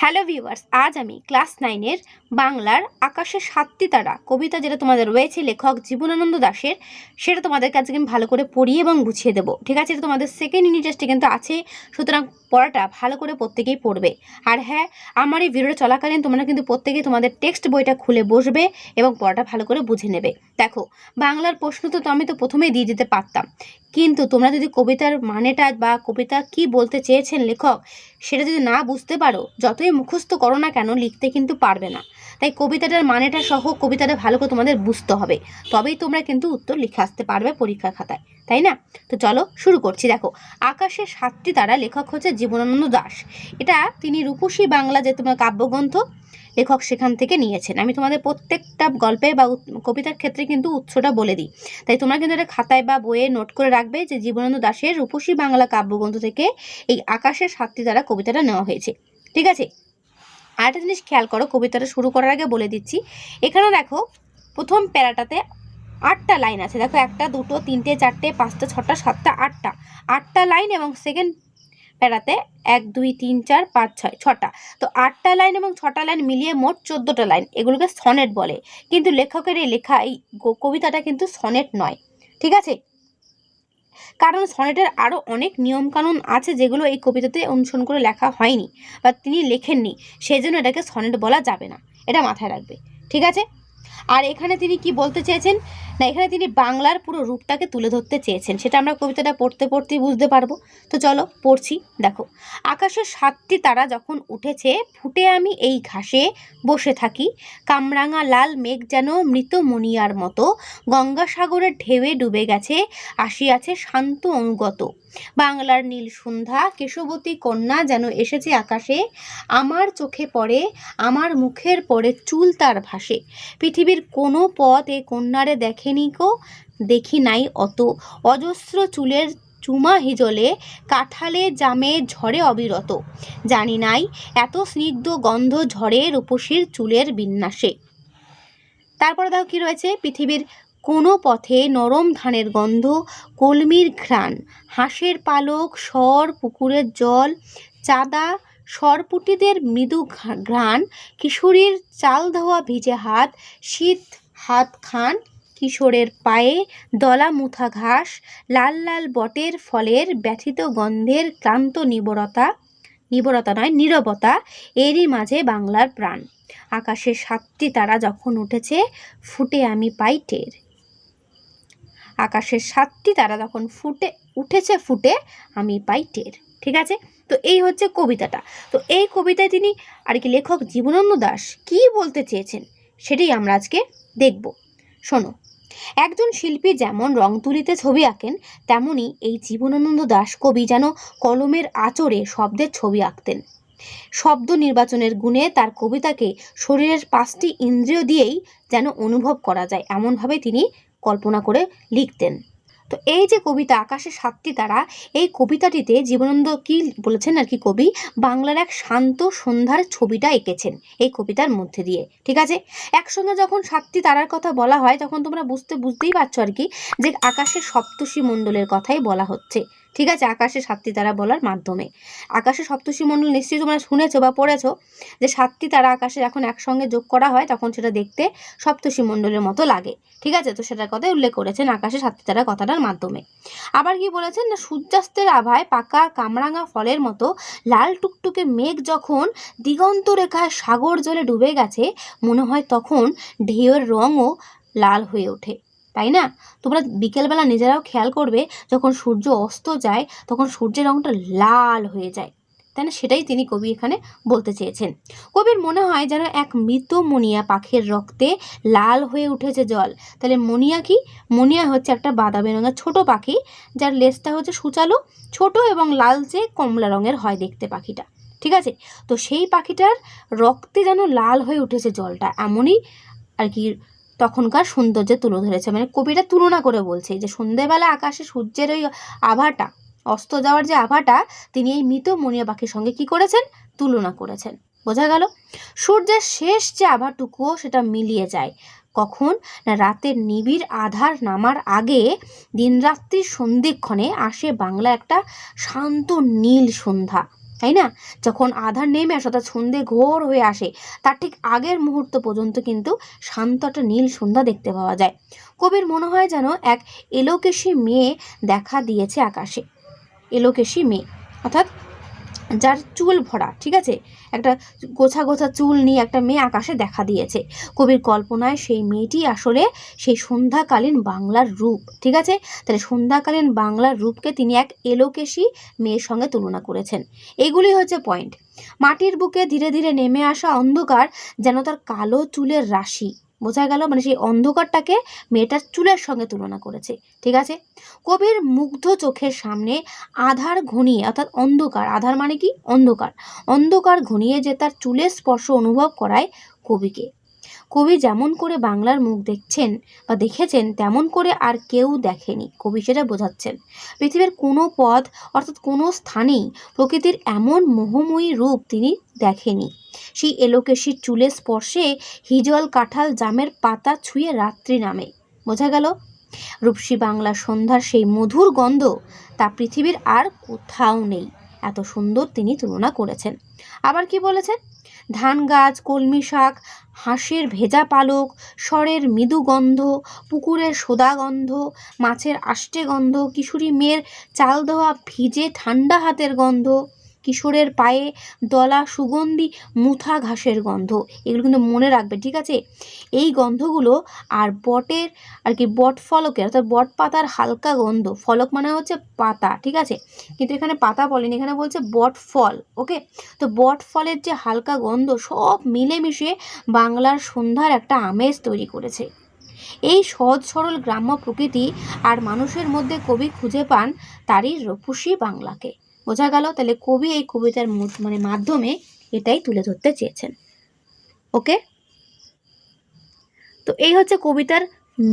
Hello viewers আজ আমি class নাইনের বাংলার আকাশের সাতটি তারা কবিতা যেটা তোমাদের রয়েছে লেখক জীবনানন্দ দাশের, সেটা তোমাদের কাছে আমি ভালো করে পড়িয়ে এবং বুঝিয়ে দেবো। ঠিক আছে? এটা তোমাদের সেকেন্ড ইউনিট টেস্টে কিন্তু আছে, সুতরাং পড়াটা ভালো করে প্রত্যেকেই পড়বে। আর হ্যাঁ আমার এই ভিডিওটা চলাকালীন তোমরা কিন্তু প্রত্যেকেই তোমাদের টেক্সট বইটা খুলে বসবে এবং পড়াটা ভালো করে বুঝে নেবে। দেখো, বাংলার প্রশ্ন তো আমি তো প্রথমেই দিয়ে দিতে পারতাম। কিন্তু তোমরা যদি কবিতার মানেটা বা কবিতা কি বলতে চেয়েছেন লেখক, সেটা যদি না বুঝতে পারো, যতই মুখস্থ করো না কেন, লিখতে কিন্তু পারবে না। তাই কবিতাটার মানেটা সহ কবিতাটা ভালো করে তোমাদের বুঝতে হবে। তবেই তোমরা কিন্তু উত্তর লিখে আসতে পারবে পরীক্ষার খাতায়, তাই না? তো চলো শুরু করছি। দেখো, আকাশের সাতটি তারা, লেখক হচ্ছে জীবনানন্দ দাস। এটা তিনি রূপসী বাংলা যে তোমার কাব্যগ্রন্থ লেখক সেখান থেকে নিয়েছেন। আমি তোমাদের প্রত্যেকটা গল্পে বা কবিতার ক্ষেত্রে কিন্তু উৎসটা বলে দিই। তাই তোমরা কিন্তু এটা খাতায় বা বইয়ে নোট করে রাখবে যে জীবনানন্দ দাশের রূপসী বাংলা কাব্যগ্রন্থ থেকে এই আকাশের সাতটি দ্বারা কবিতাটা নেওয়া হয়েছে। ঠিক আছে? আরেকটা জিনিস খেয়াল করো, কবিতাটা শুরু করার আগে বলে দিচ্ছি। এখানে দেখো, প্রথম প্যারাটাতে আটটা লাইন আছে। দেখো, একটা, দুটো, তিনটে, চারটে, পাঁচটা, ছটা, সাতটা, আটটা। আটটা লাইন এবং সেকেন্ড প্যারাতে এক, দুই, তিন, চার, পাঁচ, ছয়, ছটা। তো আটটা লাইন এবং ছটা লাইন মিলিয়ে মোট চোদ্দোটা লাইন, এগুলোকে সনেট বলে। কিন্তু লেখকের এই লেখা, এই কবিতাটা কিন্তু সনেট নয়। ঠিক আছে? কারণ সনেটের আরও অনেক নিয়মকানুন আছে যেগুলো এই কবিতাতে অনুসরণ করে লেখা হয়নি বা তিনি লেখেননি। সেই জন্য এটাকে সনেট বলা যাবে না। এটা মাথায় রাখবে। ঠিক আছে? আর এখানে তিনি কি বলতে চেয়েছেন? না, এখানে তিনি বাংলার পুরো রূপটাকে তুলে ধরতে চেয়েছেন। সেটা আমরা কবিতাটা পড়তে পড়তেই বুঝতে পারব। তো চলো, পড়ছি, দেখো। আকাশের সাতটি তারা যখন উঠেছে, ফুটে আমি এই ঘাসে বসে থাকি। কামরাঙা লাল মেঘ যেন মৃত মনিয়ার মতো। গঙ্গাসাগরের ঢেউয়ে ডুবে গেছে, আসিয়াছে শান্ত অনুগত বাংলার নীল সন্ধ্যা, কেশবতী কন্যা যেন এসেছে আকাশে। আমার চোখে পড়ে, আমার মুখের পরে চুল তার ভাসে। পৃথিবীর কোনো পথ এ কন্যারে দেখেনি কো দেখি নাই অত। অজস্র চুলের চুমা হিজলে, কাঁঠালে জামে ঝরে অবিরত। জানি নাই এত স্নিগ্ধ গন্ধ ঝরে রূপসীর চুলের বিন্যাসে। তারপরে দেখো কি রয়েছে, পৃথিবীর কোনো পথে নরম ধানের গন্ধ, কলমির ঘ্রাণ, হাঁসের পালক সর পুকুরের জল, চাঁদা সরপুটিদের মৃদু ঘ্রাণ, কিশোরীর চাল ধোয়া ভিজে হাত, শীত হাত খান, কিশোরের পায়ে দলা মুথা ঘাস, লাল লাল বটের ফলের ব্যথিত গন্ধের ক্লান্ত নিবরতা নিবরতা নয়, নীরবতা, এরই মাঝে বাংলার প্রাণ। আকাশে সাতটি তারা যখন উঠেছে, ফুটে আমি পাই টের আকাশের সাতটি তারা যখন ফুটে উঠেছে ফুটে আমি পাই টের ঠিক আছে? তো এই হচ্ছে কবিতাটা। তো এই কবিতায় তিনি আর কি লেখক জীবনানন্দ দাস কী বলতে চেয়েছেন সেটাই আমরা আজকে দেখব। শোনো, একজন শিল্পী যেমন রং তুলিতে ছবি আঁকেন, তেমনি এই জীবনানন্দ দাস কবি যেন কলমের আচরে শব্দের ছবি আঁকতেন। শব্দ নির্বাচনের গুণে তার কবিতাকে শরীরের পাঁচটি ইন্দ্রিয় দিয়েই যেন অনুভব করা যায়, এমনভাবে তিনি কল্পনা করে লিখতেন। তো এই যে কবিতা আকাশে সাতটি তারা, এই কবিতাটিতে জীবনানন্দ কি বলেছেন আর কি কবি? বাংলার এক শান্ত সন্ধ্যার ছবিটা এঁকেছেন এই কবিতার মধ্যে দিয়ে, ঠিক আছে? একসঙ্গে যখন সাতটি তারার কথা বলা হয়, তখন তোমরা বুঝতে, বুঝতেই পারছ আর কি যে আকাশের সপ্তর্ষি মণ্ডলের কথাই বলা হচ্ছে। ঠিক আছে, আকাশে সাতটি তারা বলার মাধ্যমে। আকাশে সপ্তর্ষি মণ্ডল নিশ্চয়ই তোমরা শুনেছো বা পড়েছো যে সাতটি তারা আকাশে এখন একসঙ্গে যোগ করা হয়, তখন সেটা দেখতে সপ্তর্ষি মণ্ডলের মতো লাগে। ঠিক আছে, তো সেটার কথাই উল্লেখ করেছেন আকাশে সাতটি তারা কথাটার মাধ্যমে। আবার কি বলেছেন না, সূর্যাস্তের আভায় পাকা কামরাঙা ফলের মতো লাল টুকটুকে মেঘ যখন দিগন্ত রেখায় সাগর জলে ডুবে গেছে, মনে হয় তখন ঢেউয়ের রঙও লাল হয়ে ওঠে। তাই না? তোমরা বিকেলবেলা নিজেরাও খেয়াল করবে, যখন সূর্য অস্ত যায়, তখন সূর্যের রঙটা লাল হয়ে যায়। তাই না? সেটাই তিনি কবি এখানে বলতে চেয়েছেন। কবির মনে হয় যেন এক মৃত মনিয়া পাখির রক্তে লাল হয়ে উঠেছে জল। তাহলে মনিয়া কি? মনিয়া হচ্ছে একটা বাদামি রঙের ছোট পাখি, যার লেজটা হচ্ছে সুচালো, ছোট এবং লালচে কমলা রঙের হয় দেখতে পাখিটা। ঠিক আছে? তো সেই পাখিটার রক্তে যেন লাল হয়ে উঠেছে জলটা, এমনই আর কি তখনকার সৌন্দর্যে তুলে ধরেছে। মানে কবিটা তুলনা করে বলছে যে, সন্ধেবেলা আকাশে সূর্যের ওই আভাটা, অস্ত যাওয়ার যে আভাটা, তিনি এই মৃত মনিয়া পাখির সঙ্গে কি করেছেন? তুলনা করেছেন। বোঝা গেল? সূর্যের শেষ যে আভাটুকুও সেটা মিলিয়ে যায়। কখন? না রাতের নিবিড় আধার নামার আগে দিনরাত্রির সন্ধিক্ষণে আসে বাংলা একটা শান্ত নীল সন্ধ্যা। তাই না? যখন আধার নেমে আসে অর্থাৎ সন্ধে ঘোর হয়ে আসে, তার ঠিক আগের মুহূর্ত পর্যন্ত কিন্তু শান্ত একটা নীল সন্ধ্যা দেখতে পাওয়া যায়। কবির মনে হয় যেন এক এলোকেশী মেয়ে দেখা দিয়েছে আকাশে। এলোকেশী মেয়ে, অর্থাৎ যার চুল ভরা, ঠিক আছে? একটা গোছা গোছা চুল নিয়ে একটা মেয়ে আকাশে দেখা দিয়েছে। কবির কল্পনায় সেই মেয়েটি আসলে সেই সন্ধ্যাকালীন বাংলার রূপ, ঠিক আছে? তাহলে সন্ধ্যাকালীন বাংলার রূপকে তিনি এক এলোকেশী মেয়ের সঙ্গে তুলনা করেছেন। এগুলি হচ্ছে পয়েন্ট মাটির বুকে ধীরে ধীরে নেমে আসা অন্ধকার যেন তার কালো চুলের রাশি। বোঝা গেল মানে সেই অন্ধকারটাকে মেয়েটার চুলের সঙ্গে তুলনা করেছে, ঠিক আছে? কবির মুগ্ধ চোখের সামনে আধার ঘনিয়ে, অর্থাৎ অন্ধকার, আধার মানে কি? অন্ধকার। অন্ধকার ঘনিয়ে যে তার চুলের স্পর্শ অনুভব করায় কবিকে। কবি যেমন করে বাংলার মুখ দেখছেন বা দেখেছেন, তেমন করে আর কেউ দেখেনি। কবি সেটা বোঝাচ্ছেন। পৃথিবীর কোনো পথ অর্থাৎ কোনো স্থানেই প্রকৃতির এমন মোহময়ী রূপ তিনি দেখেনি। সেই এলোকেশির চুলের স্পর্শে হিজল কাঁঠাল জামের পাতা ছুঁয়ে রাত্রি নামে। বোঝা গেল? রূপসী বাংলা সন্ধ্যার সেই মধুর গন্ধ তা পৃথিবীর আর কোথাও নেই। এত সুন্দর তিনি তুলনা করেছেন। আবার কি বলেছেন? ধান গাছ, কলমি শাক, হাঁসের ভেজা পালক স্বরের মৃদু গন্ধ, পুকুরের সোদা গন্ধ, মাছের আষ্টে গন্ধ, কিশোরী মেয়ের চাল দেওয়া ভিজে ঠান্ডা হাতের গন্ধ কিশোরের পায়ে দলা সুগন্ধি মুথা ঘাসের গন্ধ। এগুলো কিন্তু মনে রাখবে, ঠিক আছে? এই গন্ধগুলো আর বটের আর কি বট ফলকের, অর্থাৎ বট পাতার হালকা গন্ধ, ফলক মানে হচ্ছে পাতা, ঠিক আছে? কিন্তু এখানে পাতা বলেনি, এখানে বলছে বট ফল, ওকে? তো বট ফলের যে হালকা গন্ধ সব মিলেমিশে বাংলার সন্ধ্যার একটা আমেজ তৈরি করেছে। এই সহজ সরল গ্রাম্য প্রকৃতি আর মানুষের মধ্যে কবি খুঁজে পান তারই রূপসী বাংলাকে। বোঝা গেল তাহলে কবি এই কবিতার মানে মাধ্যমে এটাই তুলে ধরতে চেয়েছেন। ওকে? তো এই হচ্ছে কবিতার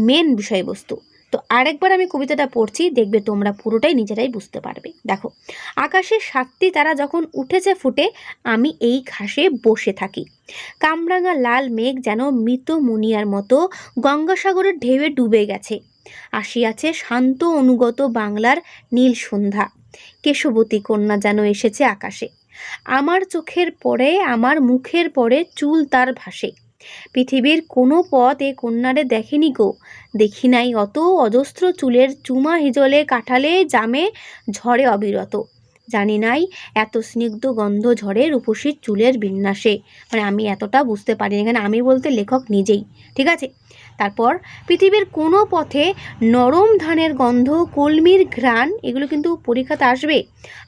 মেন বিষয়বস্তু। তো আরেকবার আমি কবিতাটা পড়ছি, দেখবে তোমরা পুরোটাই নিজেরাই বুঝতে পারবে। দেখো আকাশের সাতটি তারা যখন উঠেছে ফুটে, আমি এই ঘাসে বসে থাকি। কামরাঙা লাল মেঘ যেন মৃত মুনিয়ার মতো গঙ্গাসাগরের ঢেউয়ে ডুবে গেছে। আসিয়াছে শান্ত অনুগত বাংলার নীল সন্ধ্যা। কেশবতী কন্যা যেন এসেছে আকাশে। আমার চোখের পরে, আমার মুখের পরে চুল তার ভাসে। পৃথিবীর কোনো পথ এ কন্যারে দেখেনি গো। দেখি নাই অত অজস্র চুলের চুমা হিজলে কাঠালে জামে ঝড়ে অবিরত। জানি নাই এত স্নিগ্ধ গন্ধ ঝরে রূপসীর চুলের বিন্যাসে। মানে আমি এতটা বুঝতে পারিনি, এখানে আমি বলতে লেখক নিজেই। ঠিক আছে? তারপর পৃথিবীর কোনো পথে নরম ধানের গন্ধ, কলমির ঘ্রাণ, এগুলো কিন্তু পরীক্ষাতে আসবে।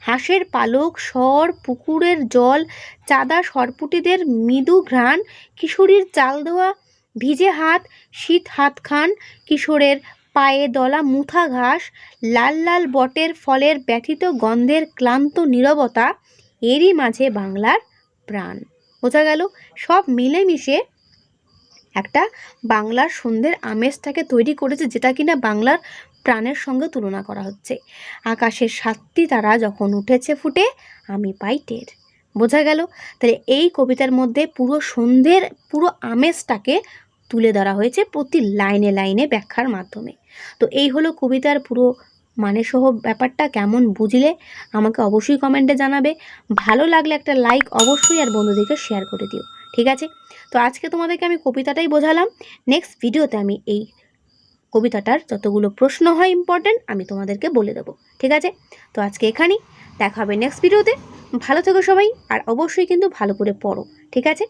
হাঁসের পালক স্বর পুকুরের জল, চাঁদা সরপুটিদের মৃদু ঘ্রাণ, কিশোরীর চাল দেওয়া ভিজে হাত, শীত হাত খান কিশোরের পায়ে দলা মুথা ঘাস, লাল লাল বটের ফলের ব্যথিত গন্ধের ক্লান্ত নীরবতা, এরই মাঝে বাংলার প্রাণ। বোঝা গেল, সব মিলেমিশে একটা বাংলার সন্ধ্যের আমেজটাকে তৈরি করেছে যেটা কিনা বাংলার প্রাণের সঙ্গে তুলনা করা হচ্ছে। আকাশের সাতটি তারা যখন উঠেছে ফুটে, আমি পাই টের। বোঝা গেল? তাহলে এই কবিতার মধ্যে পুরো সন্ধ্যের পুরো আমেজটাকে তুলে ধরা হয়েছে প্রতি লাইনে লাইনে ব্যাখ্যার মাধ্যমে। তো এই হলো কবিতার পুরো মানে সহ ব্যাপারটা, কেমন বুঝলে আমাকে অবশ্যই কমেন্টে জানাবে। ভালো লাগলে একটা লাইক অবশ্যই আর বন্ধুদেরকে শেয়ার করে দিও। ঠিক আছে? তো আজকে তোমাদেরকে আমি কবিতাটাই বোঝালাম। নেক্সট ভিডিওতে আমি এই কবিতাটার যতগুলো প্রশ্ন হয় ইম্পর্ট্যান্ট আমি তোমাদেরকে বলে দেবো। ঠিক আছে? তো আজকে এখানেই। দেখা হবে নেক্সট ভিডিওতে ভালো থেকো সবাই, আর অবশ্যই কিন্তু ভালো করে পড়ো। ঠিক আছে?